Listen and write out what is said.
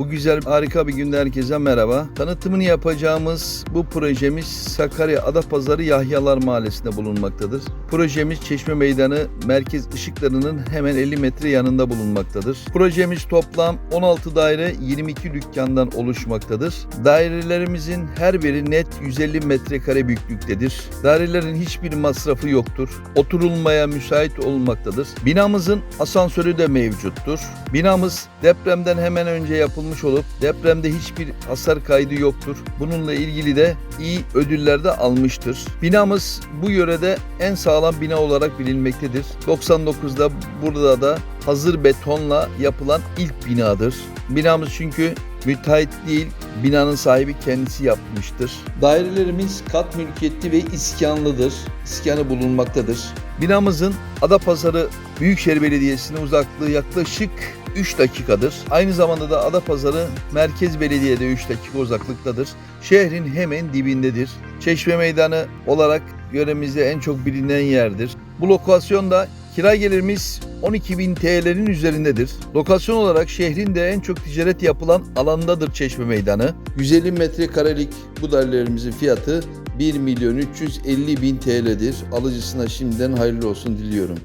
Bu güzel harika bir günde herkese merhaba. Tanıtımını yapacağımız bu projemiz Sakarya Adapazarı Yahyalar Mahallesi'nde bulunmaktadır. Projemiz Çeşme Meydanı merkez ışıklarının hemen 50 metre yanında bulunmaktadır. Projemiz toplam 16 daire 22 dükkandan oluşmaktadır. Dairelerimizin her biri net 150 metrekare büyüklüktedir. Dairelerin hiçbir masrafı yoktur. Oturulmaya müsait olmaktadır. Binamızın asansörü de mevcuttur. Binamız depremden hemen önce yapılmış olup depremde hiçbir hasar kaydı yoktur. Bununla ilgili de iyi ödüller de almıştır. Binamız bu yörede en sağlam bina olarak bilinmektedir. 99'da burada da hazır betonla yapılan ilk binadır. Binamız çünkü müteahhit değil, binanın sahibi kendisi yapmıştır. Dairelerimiz kat mülkiyetli ve iskanlıdır. İskanı bulunmaktadır. Binamızın Adapazarı Büyükşehir Belediyesi'ne uzaklığı yaklaşık 3 dakikadır. Aynı zamanda da Adapazarı Merkez Belediye'de 3 dakika uzaklıktadır. Şehrin hemen dibindedir. Çeşme Meydanı olarak yöremizde en çok bilinen yerdir. Bu lokasyonda kira gelirimiz 12.000 TL'nin üzerindedir. Lokasyon olarak şehrin de en çok ticaret yapılan alandadır Çeşme Meydanı. 150 metrekarelik bu dairelerimizin fiyatı 1 milyon 350 bin TL'dir. Alıcısına şimdiden hayırlı olsun diliyorum.